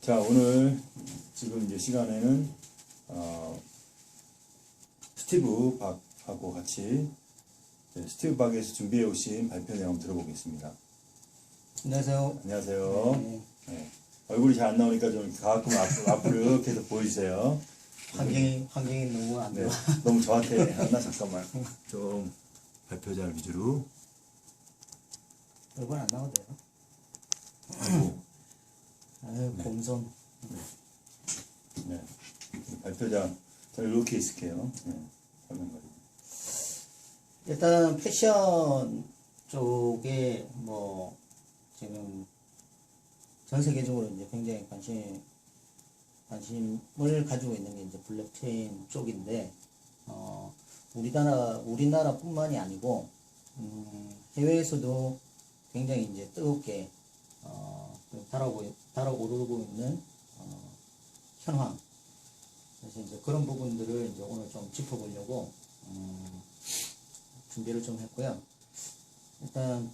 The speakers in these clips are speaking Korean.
자, 오늘 지금 이제 시간에는 어, 스티브 박하고 같이 네, 스티브 박에서 준비해 오신 발표 내용 들어보겠습니다. 안녕하세요. 안녕하세요. 네, 네. 얼굴이 잘 안 나오니까 좀 가끔 앞으로, 앞으로 해서 보여주세요. 환경이 환경이 너무 안 네, 좋아. 너무 저한테 하나 잠깐만 좀 발표자를 위주로 얼굴 안 돼요. 하고 아유 곰손. 네. 발표자 저는 이렇게 있을게요. 네. 일단 패션 쪽에 뭐 지금 전 세계적으로 이제 굉장히 관심 관심을 가지고 있는 게 이제 블록체인 쪽인데 어 우리나라 우리나라뿐만이 아니고 음, 해외에서도 굉장히 이제 뜨겁게 어 달아오고 달아오르고 있는 어, 현황 그래서 이제 그런 부분들을 이제 오늘 좀 짚어보려고 음, 준비를 좀 했고요. 일단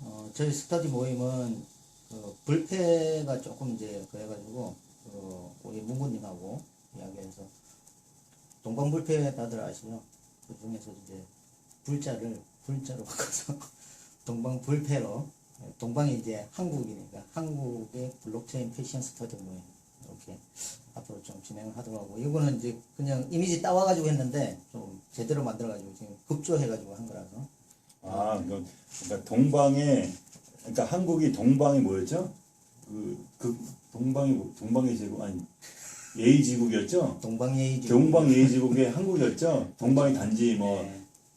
어, 저희 스터디 모임은 그 불패가 조금 이제 그래가지고 그 우리 문구님하고 이야기해서 동방불패 다들 아시죠? 그 중에서 이제 불자를 불자로 바꿔서 동방불패로 동방이 이제 한국이니까 한국의 블록체인 패션 스터디 모임 이렇게 앞으로 좀 진행을 하도록 하고 이거는 이제 그냥 이미지 따와가지고 했는데 좀 제대로 만들어가지고 지금 급조해가지고 한 거라서 아, 그러니까, 그러니까 동방에 그러니까 한국이 동방이 뭐였죠? 그, 그 동방이 뭐- 동방의 제국 아니 예의지국이었죠? 동방예의 동방 예의지국의 한국이었죠? 동방이 단지 뭐그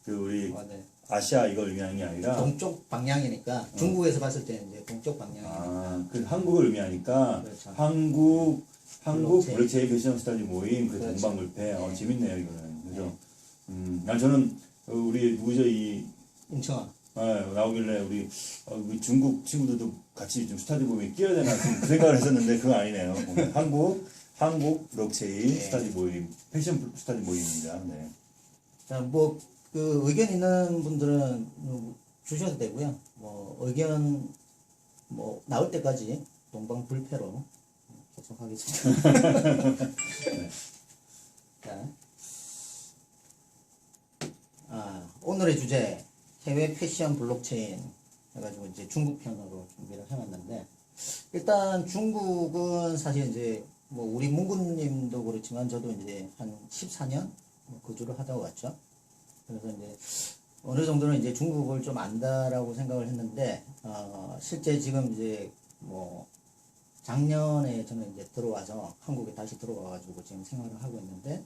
네. 우리 맞아요. 아시아 이걸 의미하는 게 아니라 동쪽 방향이니까 중국에서 봤을 때는 이제 동쪽 방향이니까 아, 그 한국을 의미하니까 그렇죠. 한국 한국 블록체인. 블록체인 패션 스타디 모임 그 그렇죠. 동방불패 어, 네. 재밌네요 이거는 그래서 네. 음, 난 저는 어, 우리 누구죠 이 인청아 아, 나오길래 우리, 어, 우리 중국 친구들도 같이 좀 스타디 모임에 끼어야 되나 좀 그 생각을 했었는데 그건 아니네요. 보면 한국 한국 블록체인 네. 스타디 모임 패션 스타디 모임입니다. 네. 자 뭐 그 의견 있는 분들은 뭐 주셔도 되고요. 뭐 의견 뭐 나올 때까지 동방 불패로 계속 하겠습니다. 자, 아, 오늘의 주제 해외 패션 블록체인 해가지고 이제 중국 편으로 준비를 해놨는데 일단 중국은 사실 이제 뭐 우리 문구님도 그렇지만 저도 이제 한 14년 뭐 거주를 하다 왔죠. 그래서 이제 어느 정도는 이제 중국을 좀 안다라고 생각을 했는데 어, 실제 지금 이제 뭐 작년에 저는 이제 들어와서 한국에 다시 들어와가지고 지금 생활을 하고 있는데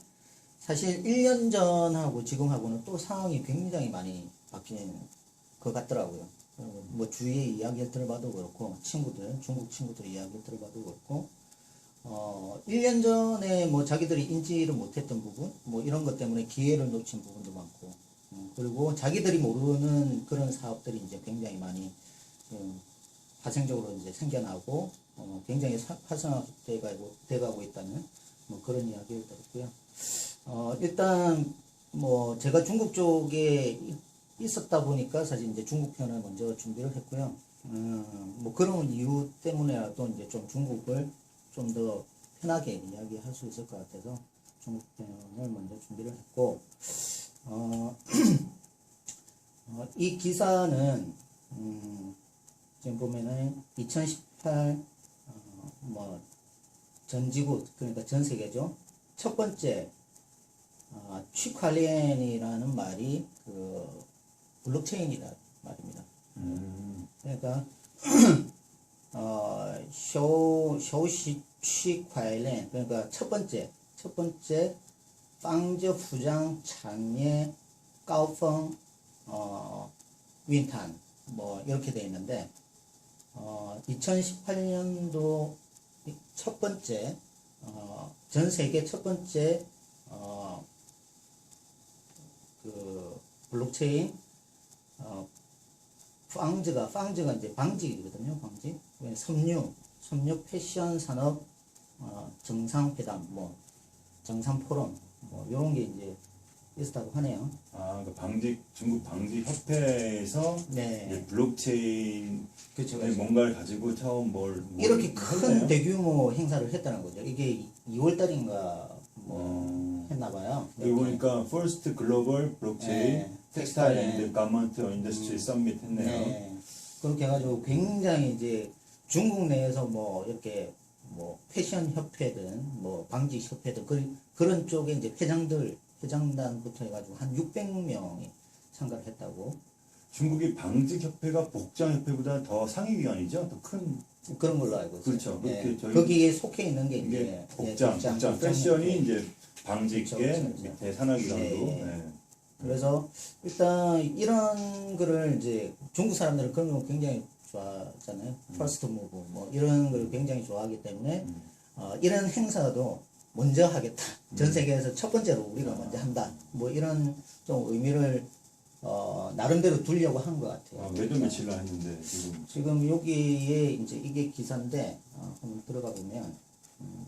사실 1년 전하고 지금하고는 또 상황이 굉장히 많이 바뀐 것 같더라고요. 어, 뭐 주위의 이야기를 들어봐도 그렇고 친구들, 중국 친구들 이야기를 들어봐도 그렇고 어, 1년 전에 뭐 자기들이 인지를 못했던 부분, 뭐 이런 것 때문에 기회를 놓친 부분도 많고, 음, 그리고 자기들이 모르는 그런 사업들이 이제 굉장히 많이 음, 파생적으로 이제 생겨나고, 어, 굉장히 사- 활성화돼가고 돼가고 있다는 뭐 그런 이야기를 들었고요. 어, 일단 뭐 제가 중국 쪽에 이- 있었다 보니까 사실 이제 중국 편을 먼저 준비를 했고요. 음, 뭐 그런 이유 때문에라도 이제 좀 중국을 좀 더 편하게 이야기할 수 있을 것 같아서 중국 편을 먼저 준비를 했고, 어, 어, 이 기사는, 음, 지금 보면은 2018, 어, 뭐, 전 지구, 그러니까 전 세계죠. 첫 번째, 어, 취칼리엔이라는 말이 그 블록체인이라 말입니다. 음, 그러니까 어, 쇼, 쇼시 취快렌 그러니까 첫 번째 첫 번째 빵저 부장 장예 까오펑 어, 윈탄 뭐 이렇게 돼 있는데 어, 2018년도 첫 번째 어, 전 세계 첫 번째 어, 그 블록체인 어, 방즈가 방즈가 이제 방직이거든요. 방직. 왜 섬유 섬유 패션 산업 어, 정상 회담 뭐 정상 포럼 뭐 이런 게 이제 비슷하고 하네요. 아, 그 방직 중국 방직 협회에서 네. 이제 블록체인에 그렇죠. 뭔가를 가지고 처음 뭘, 뭘 이렇게 큰 했네요. 대규모 행사를 했다는 거죠. 이게 2월 달인가 뭐 어, 했나 봐요. 여기 보니까 First Global Blockchain 네. Textile 네. and Garment Industry Summit 했네요. 네. 그렇게 해가지고 굉장히 이제 중국 내에서 뭐 이렇게 뭐 패션 협회든 뭐 방지 협회든 그, 그런 쪽에 이제 회장들 회장단부터 해가지고 한 600명이 참가를 했다고 중국이 방직 협회가 복장 협회보다 더 상위 기관이죠. 더 큰 그런 걸로 알고 있어요. 그렇죠. 저희- 거기에 속해 있는 게 이제 복장, 예, 복장, 패션이 협회. 이제 방직계 그렇죠, 그렇죠, 그렇죠. 밑에 산하 기관으로. 네. 네. 그래서 일단 이런 거를 이제 중국 사람들은 그런 거 굉장히 좋아하잖아요. 퍼스트 무브 뭐 이런 걸 굉장히 좋아하기 때문에 음. 어, 이런 행사도 먼저 하겠다. 전 세계에서 첫 번째로 우리가 먼저 한다. 뭐 이런 좀 의미를 어, 나름대로 두려고 한 것 같아요. 아, 매도 며칠날 했는데 지금 지금 여기에 이제 이게 기사인데 어, 한번 들어가 보면 음.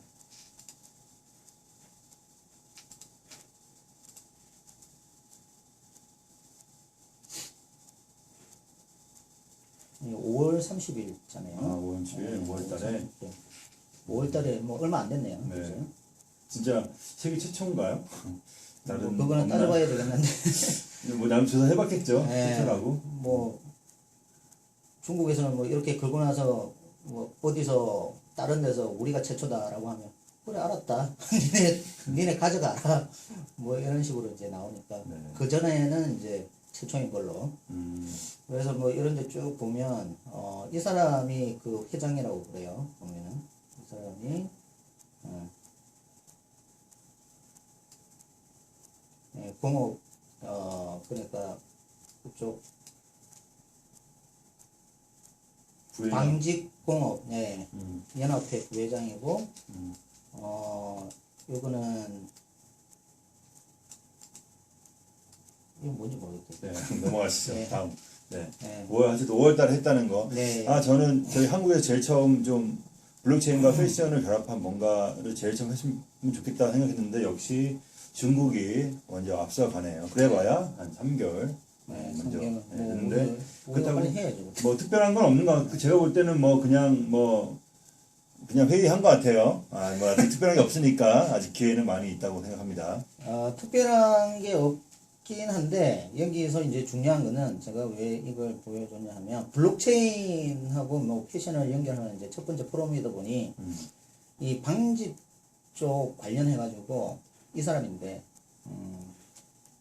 5월 30일잖아요. 아, 5월 10일, 5월 달에 5월 달에 뭐 얼마 안 됐네요. 네. 그죠? 진짜 세계 최초인가요? 뭐 다른 그거는 없나? 따져봐야 되겠는데 뭐 나름 조사 해봤겠죠. 네. 최초라고. 뭐 중국에서는 뭐 이렇게 긁고 나서 뭐 어디서 다른 데서 우리가 최초다라고 하면 그래 알았다 니네 니네 가져가라 뭐 이런 식으로 이제 나오니까 네. 그 전에는 이제 최초인 걸로. 음, 그래서 뭐 이런 데 쭉 보면 어, 이 사람이 그 회장이라고 그래요 보면은. 이 사람이 어, 예, 공업 어 그러니까 그쪽 부회장. 방직공업 예, 음, 연합회 부회장이고 음. 어 요거는 이거 뭔지 모르겠어요. 네, 넘어가시죠. 네. 다음. 네. 네. 5월, 하여튼 5월 달에 했다는 거. 네. 아, 저는 저희 한국에서 제일 처음 좀 블록체인과 패션을 결합한 뭔가를 제일 처음 했으면 좋겠다 생각했는데 역시 중국이 먼저 앞서가네요. 그래봐야 한 3개월 네, 먼저 네, 뭐 했는데 그렇다고 해야죠. 뭐 특별한 건 없는 것 같고 제가 볼 때는 뭐 그냥 뭐 그냥 회의한 것 같아요. 아, 뭐 아직 특별한 게 없으니까 아직 기회는 많이 있다고 생각합니다. 어, 특별한 게 없 긴 한데 여기서 이제 중요한 거는 제가 왜 이걸 보여줬냐 하면 블록체인하고 뭐 패션을 연결하는 이제 첫 번째 포럼이다 보니 음. 이 방집 쪽 관련해 가지고 이 사람인데 음,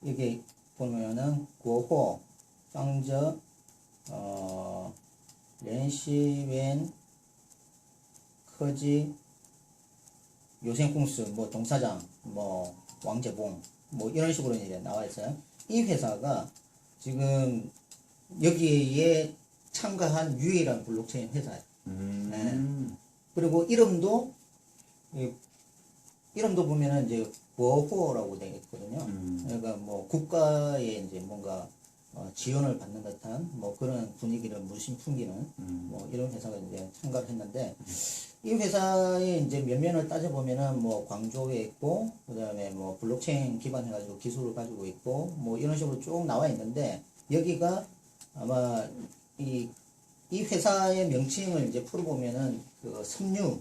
여기 보면은 고호 방저 어 렌시웬 커지 요생공스 뭐 동사장 뭐 왕재봉 뭐 이런 식으로 이제 나와 있어요. 이 회사가 지금 여기에 참가한 유일한 블록체인 회사예요. 음. 그리고 이름도 이 이름도 보면은 이제 보호라고 되어 있거든요. 음. 그러니까 뭐 국가의 이제 뭔가 어, 지원을 받는 듯한 뭐 그런 분위기를 물씬 풍기는 음. 뭐 이런 회사가 이제 참가를 했는데 이 회사의 이제 면면을 따져보면은 뭐 광주에 있고 그 다음에 뭐 블록체인 기반해가지고 기술을 가지고 있고 뭐 이런 식으로 쭉 나와 있는데 여기가 아마 이, 이 회사의 명칭을 이제 풀어보면은 그 섬유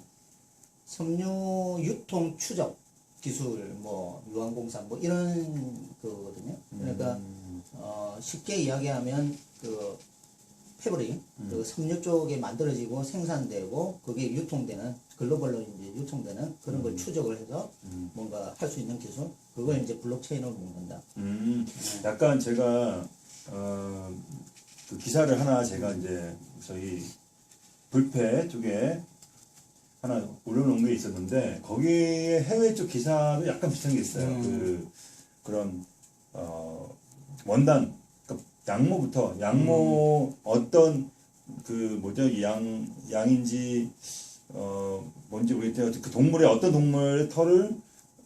섬유 유통 추적 기술 뭐 유한공사 뭐 이런 거거든요. 그러니까 음. 어, 쉽게 이야기하면 그 패브릭 그 섬유 쪽에 만들어지고 생산되고 그게 유통되는 글로벌로 이제 유통되는 그런 걸 추적을 해서 음. 뭔가 할 수 있는 기술 그걸 이제 블록체인으로 묶는다. 음, 약간 제가 어, 그 기사를 하나 제가 이제 저희 불패 쪽에 하나 올려놓은 게 있었는데 거기에 해외 쪽 기사도 약간 비슷한 게 있어요. 음. 그 그런 어, 원단 그러니까 양모부터 양모 어떤 그 뭐죠? 양 양인지 어 뭔지 모르겠는데 그 동물의 어떤 동물의 털을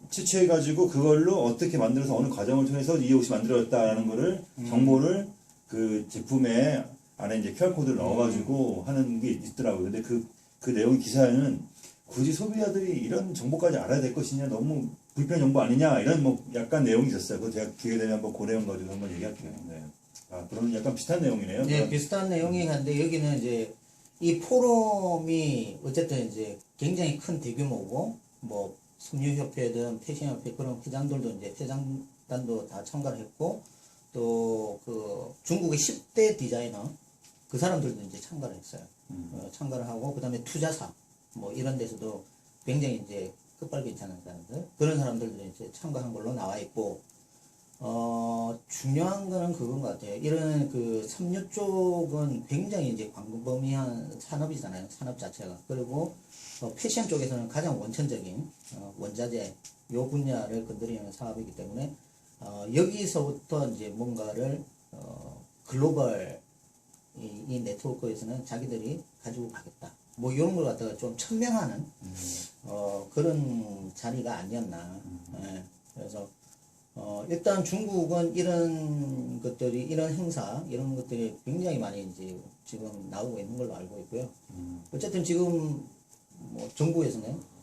채취해 가지고 그걸로 어떻게 만들어서 어느 과정을 통해서 이 옷이 만들어졌다라는 거를 정보를 그 제품에 안에 이제 QR 코드를 넣어 가지고 하는 게 있더라고요. 근데 그그 내용 기사에는 굳이 소비자들이 이런 정보까지 알아야 될 것이냐 너무 불편 정보 아니냐 이런 뭐 약간 내용이 있었어요. 그거 제가 기회 되면 한번 그 내용 가지고 한번 얘기할게요. 네. 아 그런 약간 비슷한 내용이네요. 네, 비슷한 내용이 한데 여기는 이제 이 포럼이 어쨌든 이제 굉장히 큰 대규모고 뭐 섬유협회든 패션협회 그런 회장들도 이제 회장단도 다 참가를 했고 또 그 중국의 10대 디자이너 그 사람들도 이제 참가를 했어요. 음. 어, 참가를 하고 그 다음에 투자사 뭐 이런 데서도 굉장히 이제 끝발 괜찮은 사람들 그런 사람들도 이제 참가한 걸로 나와 있고 어 중요한 거는 그건 것 같아요. 이런 그 섬유 쪽은 굉장히 이제 광범위한 산업이잖아요. 산업 자체가 그리고 어, 패션 쪽에서는 가장 원천적인 어, 원자재 요 분야를 건드리는 사업이기 때문에 어, 여기서부터 이제 뭔가를 어, 글로벌 이, 이 네트워크에서는 자기들이 가지고 가겠다. 뭐 이런 걸 갖다가 좀 천명하는 음. 어, 그런 자리가 아니었나. 예, 그래서 어, 일단 중국은 이런 것들이 이런 행사 이런 것들이 굉장히 많이 이제 지금 나오고 있는 걸로 알고 있고요. 음. 어쨌든 지금 뭐 정부에서는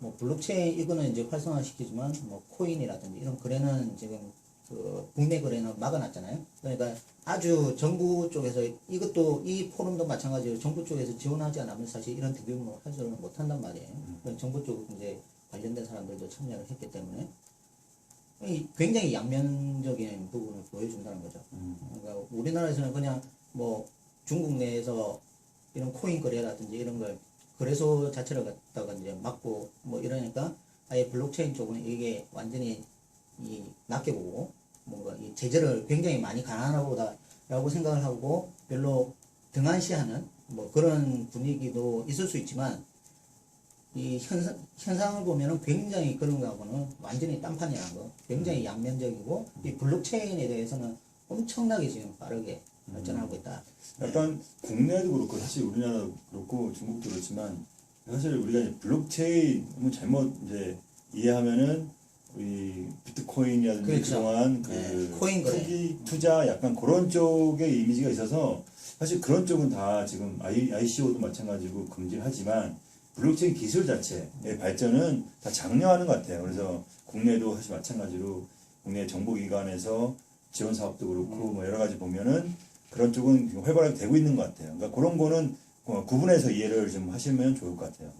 뭐 블록체인 이거는 이제 활성화시키지만 뭐 코인이라든지 이런 거래는 지금 그 국내 거래는 막아놨잖아요. 그러니까 아주 정부 쪽에서 이것도 이 포럼도 마찬가지로 정부 쪽에서 지원하지 않으면 사실 이런 대규모 활성을 못 한단 말이에요. 그러니까 정부 쪽 이제 관련된 사람들도 참여를 했기 때문에 이 굉장히 양면적인 부분을 보여준다는 거죠. 음. 그러니까 우리나라에서는 그냥 뭐 중국 내에서 이런 코인 거래라든지 이런 걸 거래소 자체를 갖다가 이제 막고 뭐 이러니까 아예 블록체인 쪽은 이게 완전히 이 낮게 보고 뭔가 이 제재를 굉장히 많이 가능하나 보다라고 생각을 하고 별로 등한시하는 뭐 그런 분위기도 있을 수 있지만 이 현상, 현상을 보면은 굉장히 그런 거하고는 완전히 딴판이라는 거 굉장히 양면적이고 이 블록체인에 대해서는 엄청나게 지금 빠르게 발전하고 있다. 약간 국내도 그렇고 사실 우리나라도 그렇고 중국도 그렇지만 사실 우리가 이제 블록체인을 잘못 이제 이해하면은 이 비트코인이라든지 그렇죠. 그동안 그 네, 코인 거래. 투기 투자 약간 그런 쪽의 이미지가 있어서 사실 그런 쪽은 다 지금 I, ICO도 마찬가지고 금지하지만 블록체인 기술 자체의 발전은 다 장려하는 것 같아요. 그래서 국내도 사실 마찬가지로 국내 정보기관에서 지원 사업도 그렇고 뭐 여러 가지 보면은 그런 쪽은 활발하게 되고 있는 것 같아요. 그러니까 그런 거는 어, 구분해서 이해를 좀 하시면 좋을 것 같아요.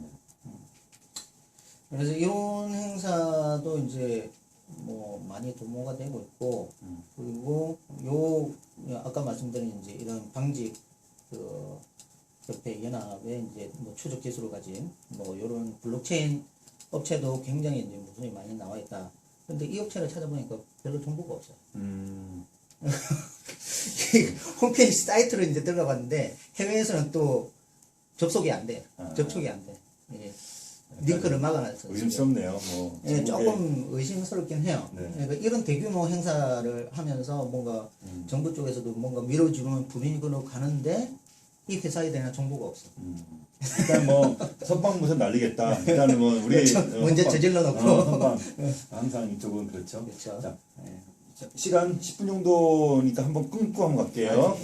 네. 그래서 이런 행사도 이제 뭐 많이 도모가 되고 있고 음. 그리고 요 아까 말씀드린 이제 이런 방직 그 협회 연합의 이제 뭐 추적 기술을 가진 뭐 이런 블록체인 업체도 굉장히 이제 무수히 많이 나와 있다. 근데 이 업체를 찾아보니까 별로 정보가 없어요. 음, 홈페이지 사이트로 이제 들어가 봤는데 해외에서는 또 접속이 안 돼. 아. 접촉이 안 돼. 예. 링크를 막아놨어요. 의심스럽네요. 뭐 예, 조금 의심스럽긴 해요. 네. 그러니까 이런 대규모 행사를 하면서 뭔가 음. 정부 쪽에서도 뭔가 밀어주는 분위기로 가는데 이 회사에 대한 정보가 없어. 음. 일단 뭐 선방무선 날리겠다. 일단은 뭐 우리 그렇죠. 어, 선방- 저질러 놓고. 어, 선방. 항상 이쪽은 그렇죠. 그렇죠. 자, 예. 자, 시간 10분 정도니까 한번 끊고 한번 갈게요.